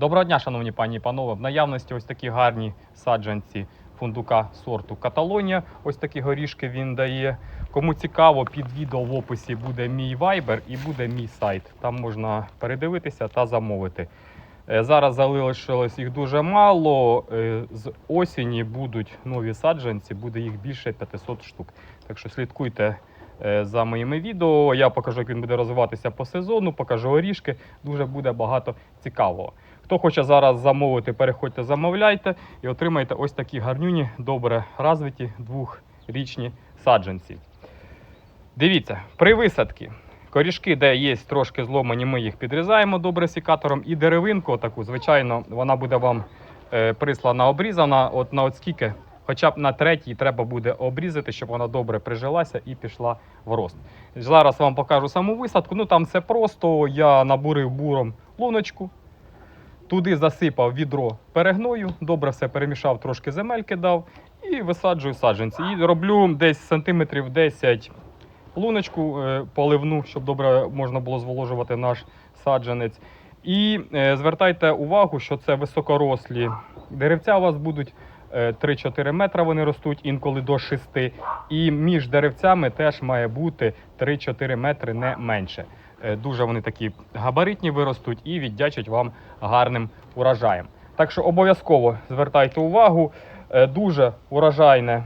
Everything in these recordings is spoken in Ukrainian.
Доброго дня, шановні пані і панове. В наявності ось такі гарні саджанці фундука сорту Каталонія. Ось такі горішки він дає. Кому цікаво, під відео в описі буде мій вайбер і буде мій сайт. Там можна передивитися та замовити. Е, Зараз залишилось їх дуже мало. Е, З осені будуть нові саджанці, буде їх більше 500 штук. Так що слідкуйте е, за моїми відео. Я покажу, як він буде розвиватися по сезону, покажу орішки. Дуже буде багато цікавого. Хто хоче зараз замовити, переходьте, замовляйте і отримайте ось такі гарнюні, добре розвиті двохрічні саджанці. Дивіться, при висадці корішки, де є трошки зломані, ми їх підрізаємо добре сікатором. І деревинку, таку, звичайно, вона буде вам е, прислана обрізана. От на от скільки, хоча б на третій треба буде обрізати, щоб вона добре прижилася і пішла в рост. Зараз вам покажу саму висадку. Ну там все просто. Я набурив буром луночку. Туди засипав відро перегною, добре все перемішав, трошки земельки дав і висаджую саджанці. І роблю десь сантиметрів 10 луночку е, поливну, щоб добре можна було зволожувати наш саджанець. І е, звертайте увагу, що це високорослі деревця у вас будуть. е, 3-4 метри вони ростуть, інколи до 6. І між деревцями теж має бути 3-4 метри не менше. Е, Дуже вони такі габаритні виростуть і віддячать вам гарним урожаєм. Так що обов'язково звертайте увагу. Е, Дуже урожайне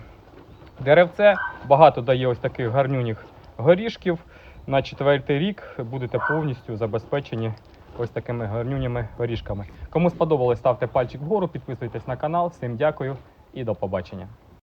деревце. Багато дає ось таких гарнюніх горішків. На четвертий рік будете повністю забезпечені ось такими гарнюніми горішками. Кому сподобалось, ставте пальчик вгору, підписуйтесь на канал. Всім дякую і до побачення.